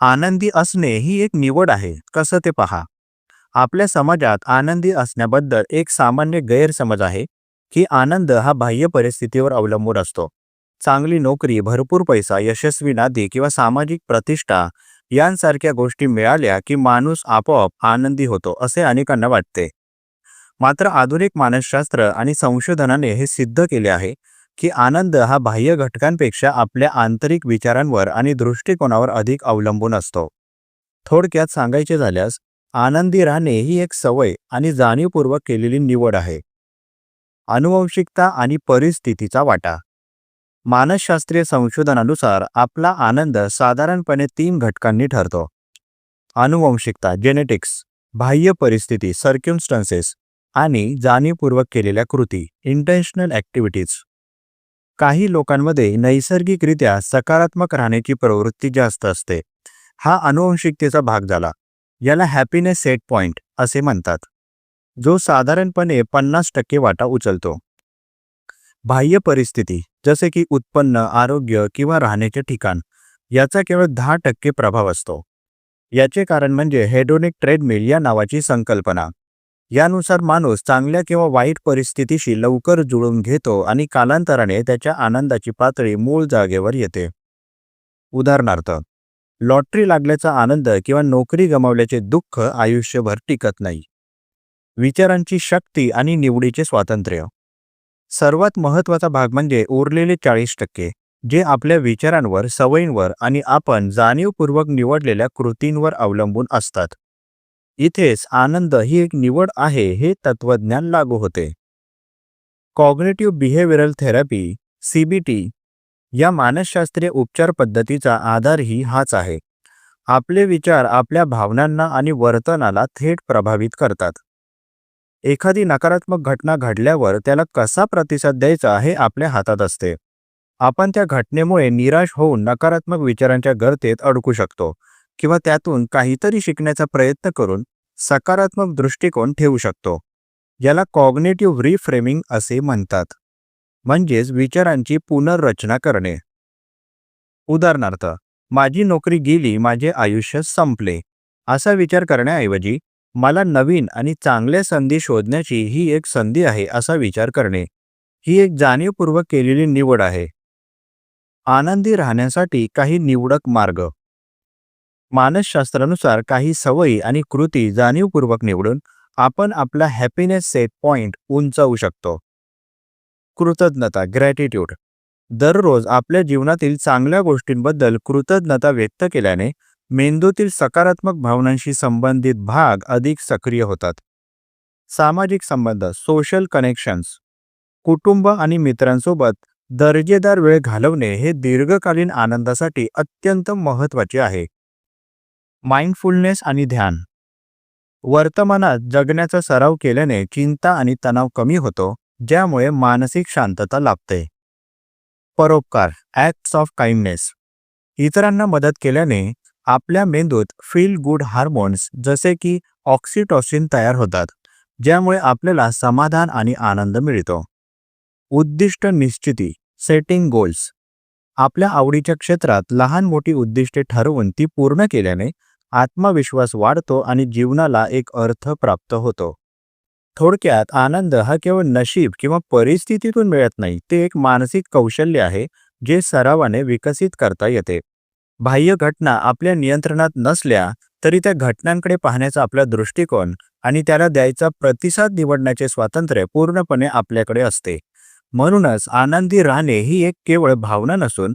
आनंदी असणे ही एक निवड आहे. कसं ते पहा. आपल्या समाजात आनंदी असण्याबद्दल एक सामान्य गैरसमज आहे की आनंद हा बाह्य परिस्थितीवर अवलंबून असतो. चांगली नोकरी भरपूर पैसा यशस्वी नादी किंवा सामाजिक प्रतिष्ठा यांसारख्या गोष्टी मिळाल्या की माणूस आपोआप आनंदी होतो असे अनेकांना वाटते. मात्र आधुनिक मानसशास्त्र आणि संशोधनाने हे सिद्ध केले आहे की आनंद हा बाह्य घटकांपेक्षा आपल्या आंतरिक विचारांवर आणि दृष्टिकोनावर अधिक अवलंबून असतो. थोडक्यात सांगायचे झाल्यास आनंदी राहणे ही एक सवय आणि जाणीवपूर्वक केलेली निवड आहे. अनुवंशिकता आणि परिस्थितीचा वाटा. मानसशास्त्रीय संशोधनानुसार आपला आनंद साधारणपणे तीन घटकांनी ठरतो. अनुवंशिकता जेनेटिक्स बाह्य परिस्थिती सर्क्युमस्टन्सेस आणि जाणीवपूर्वक केलेल्या कृती इंटेन्शनल ॲक्टिव्हिटीज काही लोकांमध्ये नैसर्गिकरित्या सकारात्मक राहण्याची प्रवृत्ती जास्त असते. हा अनुवंशिकतेचा भाग झाला. याला हॅपीनेस सेट पॉइंट असे म्हणतात. जो साधारणपणे पन्नास टक्के वाटा उचलतो. बाह्य परिस्थिती जसे की उत्पन्न आरोग्य किंवा राहण्याचे ठिकाण याचा केवळ दहा टक्के प्रभाव असतो. याचे कारण म्हणजे हेडोनिक ट्रेडमिल या नावाची संकल्पना. यानुसार माणूस चांगल्या किंवा वाईट परिस्थितीशी लवकर जुळून घेतो आणि कालांतराने त्याच्या आनंदाची पातळी मूळ जागेवर येते. उदाहरणार्थ लॉटरी लागल्याचा आनंद किंवा नोकरी गमावल्याचे दुःख आयुष्यभर टिकत नाही. विचारांची शक्ती आणि निवडीचे स्वातंत्र्य. सर्वात महत्त्वाचा भाग म्हणजे उरलेले चाळीस टक्के जे आपल्या विचारांवर सवयींवर आणि आपण जाणीवपूर्वक निवडलेल्या कृतींवर अवलंबून असतात. इथेच आनंद ही एक निवड आहे हे तत्वज्ञान लागू होते. कॉग्नेटिव्ह बिहेवियरल थेरपी सीबीटी या मानसशास्त्रीय उपचार पद्धतीचा आधारही हाच आहे. आपले विचार आपल्या भावनांना आणि वर्तनाला थेट प्रभावित करतात. एखादी नकारात्मक घटना घडल्यावर त्याला कसा प्रतिसाद द्यायचा हे आपल्या हातात असते. आपण त्या घटनेमुळे निराश होऊन नकारात्मक विचारांच्या गर्तेत अडकू शकतो. किंवा त्यातून काहीतरी शिकण्याचा प्रयत्न करून सकारात्मक दृष्टिकोन ठेवू शकतो. याला कॉग्नेटिव्ह रिफ्रेमिंग असे म्हणतात. म्हणजेच विचारांची पुनर्रचना करणे. उदाहरणार्थ माझी नोकरी गेली माझे आयुष्य संपले. असा विचार करण्याऐवजी मला नवीन आणि चांगल्या संधी शोधण्याची ही एक संधी आहे असा विचार करणे. ही एक जाणीवपूर्वक केलेली निवड आहे. आनंदी राहण्यासाठी काही निवडक मार्ग. मानसशास्त्रानुसार काही सवयी आणि कृती जाणीवपूर्वक निवडून आपण आपला हॅपीनेस सेट पॉइंट उंचावू शकतो. कृतज्ञता ग्रॅटिट्यूड दररोज आपल्या जीवनातील चांगल्या गोष्टींबद्दल कृतज्ञता व्यक्त केल्याने मेंदूतील सकारात्मक भावनांशी संबंधित भाग अधिक सक्रिय होतात. सामाजिक संबंध सोशल कनेक्शन्स कुटुंब आणि मित्रांसोबत दर्जेदार वेळ घालवणे हे दीर्घकालीन आनंदासाठी अत्यंत महत्त्वाचे आहे. माइंडफुलनेस आणि ध्यान. वर्तमानात जगण्याचा सराव केल्याने चिंता आणि तणाव कमी होतो ज्यामुळे मानसिक शांतता लाभते. परोपकार ॲक्ट्स ऑफ काइंडनेस इतरांना मदत केल्याने आपल्या मेंदूत फील गुड हार्मोन्स जसे की ऑक्सिटॉसिन तयार होतात ज्यामुळे आपल्याला समाधान आणि आनंद मिळतो. उद्दिष्ट निश्चिती सेटिंग गोल्स आपल्या आवडीच्या क्षेत्रात लहान मोठी उद्दिष्टे ठरवून ती पूर्ण केल्याने आत्मविश्वास वाढतो आणि जीवनाला एक अर्थ प्राप्त होतो. थोडक्यात आनंद हा केवळ नशीब किंवा परिस्थितीतून मिळत नाही ते एक मानसिक कौशल्य आहे जे सरावाने विकसित करता येते. बाह्य घटना आपल्या नियंत्रणात नसल्या तरी त्या घटनांकडे पाहण्याचा आपला दृष्टिकोन आणि त्याला द्यायचा प्रतिसाद निवडण्याचे स्वातंत्र्य पूर्णपणे आपल्याकडे असते. म्हणूनच आनंदी राहणे ही एक केवळ भावना नसून